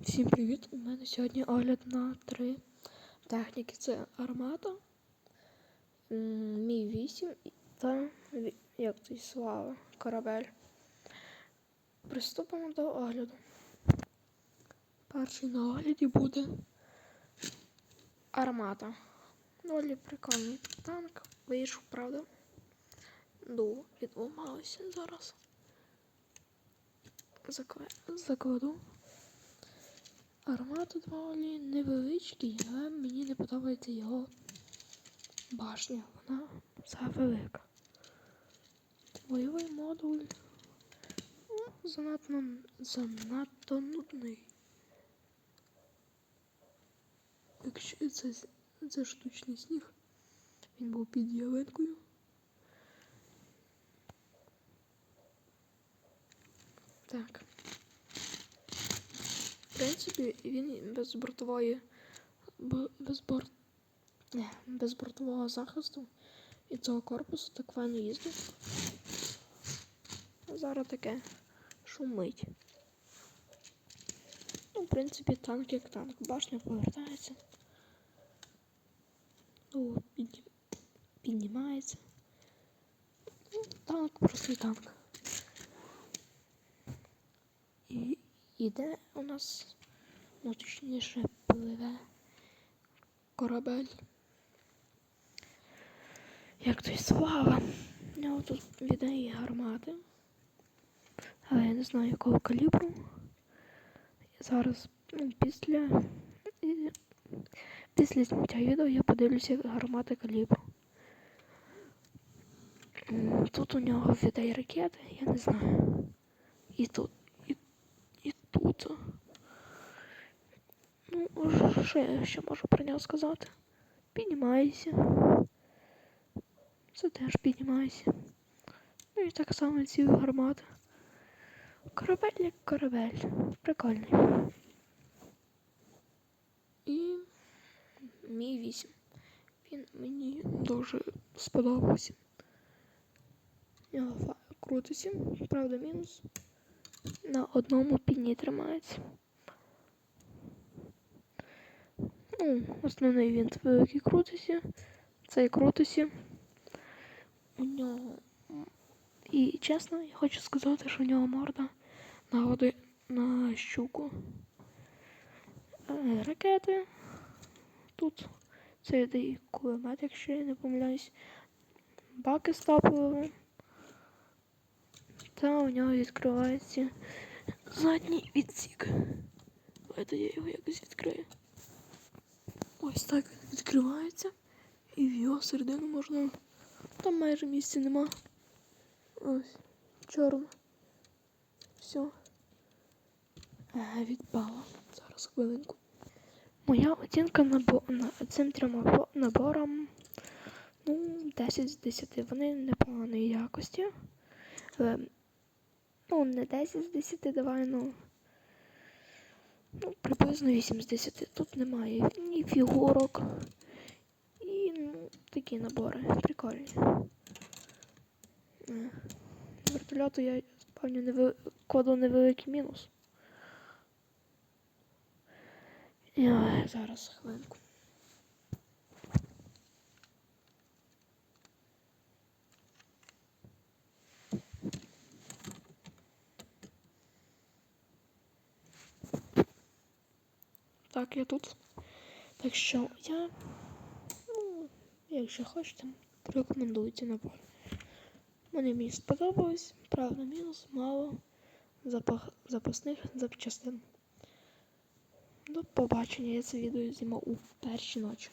Всім привіт! У мене сьогодні огляд на три техніки. Це армата, м, Мі 8 та як той слава корабель. Приступимо до огляду. Перший на огляді буде армата. Доволі прикольний танк. Вийшов, правда? Ду, відламалося зараз. Закла- Закладу. Армата доволі невеличкий, але мені не подобається його башня. Вона завелика. Бойовий модуль ну, занадто, занадто нудний. Якщо це, це штучний сніг, він був під ялинкою. Так. Принципі, він без бортової без борт... Не, без бортового захисту і цього корпусу так файно їздить. Зараз таке шумить. Ну, в принципі, танк як танк. Башня повертається. Ну, підні... піднімається. Ну, танк, простий танк. І іде у нас, ну точніше, пливе корабель. Як той слава. У нього тут віддає гармати. Але я не знаю якого калібру. Зараз, ну, після. Після зняття відео я подивлюся гармати калібру. Тут у нього віддає ракети, я не знаю. І тут. І, і тут. Ну, що я ще можу про нього сказати? Піднімайся. Це теж піднімайся. Ну і так само ці гармати. Корабель як корабель. Прикольний. І мій 8. Він мені дуже сподобався. В Нього фа- крутиться, правда, мінус. На одному піні тримається. Ну, основний винт великий крутиться. Цей крутиться. У нього. І чесно, я хочу сказати, що у нього морда нагоди на щуку. Е, Ракети. Тут це йде кулемет, якщо я не помиляюсь. Баки з топливом. Та у нього відкривається задній відсік. Давайте я його якось відкрию. Ось так він відкривається. І в його середину можна. Там майже місця нема. Ось. Чорно. Все. Ага, відпало. Зараз хвилинку. Моя оцінка набо... на цим трьома бо- наборам. Ну, 10 з 10. Вони непоганої якості. Але, ну, не 10 з 10 давай, ну. Ну, приблизно 8 з 10. Тут немає ні фігурок. І ну, такі набори. Прикольні. Е, Вертольоту я спавню невели... коду невеликий мінус. Я зараз хвилинку. Так, я тут. Так що я, ну, якщо хочете, рекомендуйте набор. Мені мені сподобалось, правда, мінус, мало запах, запасних запчастин. До побачення, я це відео знімав у першій ночі.